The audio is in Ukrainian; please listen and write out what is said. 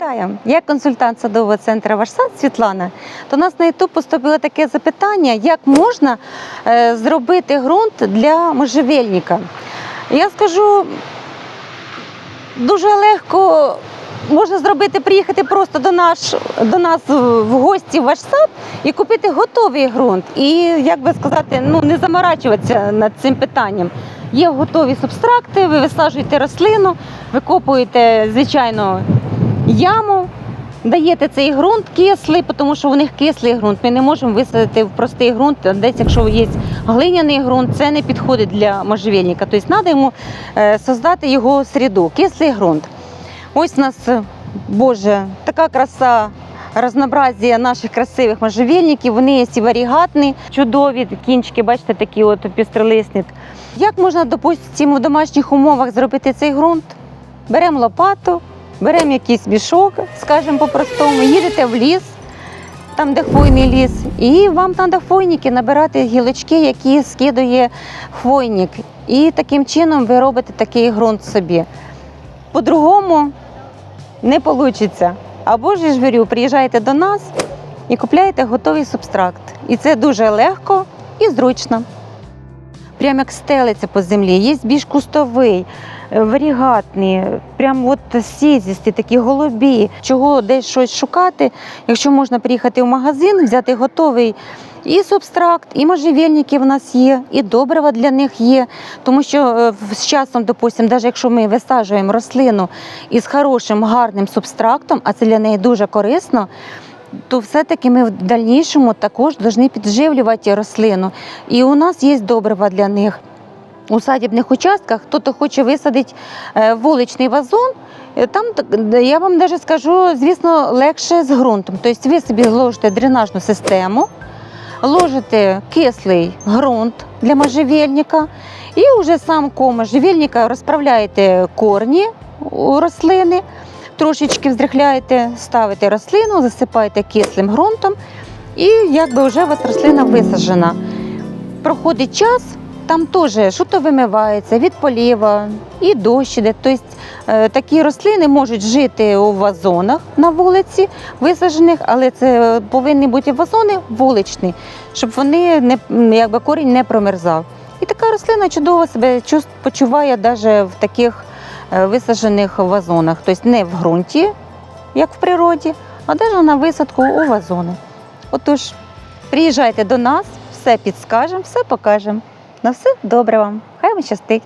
Вітаю! Я консультант садового центру «Ваш сад» Світлана. До нас на YouTube поступило таке запитання, як можна е, зробити ґрунт для можжевельника. Я скажу, дуже легко можна зробити, приїхати просто до, наш, до нас в гості в ваш сад і купити готовий ґрунт. І, як би сказати, ну, не заморачуватися над цим питанням. Є готові субстракти, ви висаджуєте рослину, викопуєте, звичайно, яму, даєте цей ґрунт кислий, тому що у них кислий ґрунт. Ми не можемо висадити в простий ґрунт. Десь, якщо є глиняний ґрунт, це не підходить для можжевельника. Тобто треба йому е, создати його середу, кислий ґрунт. Ось у нас, Боже, така краса. Разнообразія наших красивих можжевельників, вони є і варігатні, чудові кінчики, бачите, такі от пістролисні. Як можна, допустимо, в домашніх умовах зробити цей ґрунт? Беремо лопату, беремо якийсь мішок, скажімо по-простому, їдете в ліс, там, де хвойний ліс, і вам треба хвойники набирати гілочки, які скидує хвойник. І таким чином ви робите такий ґрунт собі. По-другому не вийде. Або ж я ж говорю, приїжджаєте до нас і купляєте готовий субстракт. І це дуже легко і зручно. Прямо як стелиться по землі, є більш кустовий, е, варігатний, прям от сізісті, такі голубі. Чого десь щось шукати, якщо можна приїхати в магазин, взяти готовий і субстракт, і можжевельники в нас є, і добрива для них є. Тому що е, з часом, допустимо, навіть якщо ми висаджуємо рослину із хорошим, гарним субстрактом, а це для неї дуже корисно. То все-таки ми в дальнішому також повинні підживлювати рослину. І у нас є добрива для них. У садібних участках хто-то хоче висадити е, вуличний вазон. е, Там я вам навіть скажу, звісно, легше з ґрунтом. Тобто ви собі ложите дренажну систему, ложите кислий ґрунт для можжевельника, і вже сам можжевельника розправляєте корні у рослини, трошечки вздрихляєте, ставите рослину, засипаєте кислим ґрунтом, і якби вже у вас рослина висаджена. Проходить час, там теж що то вимивається від поліва і дощ іде. Тобто е, такі рослини можуть жити у вазонах на вулиці висаджених, але це повинні бути вазони вуличні, щоб вони не якби корінь не промерзав. І така рослина чудово себе почуває навіть в таких е, висаджених вазонах, тобто не в ґрунті, як в природі, а навіть на висадку у вазони. Отож, приїжджайте до нас, все підскажемо, все покажемо. На все добре вам. Хай вам щастить.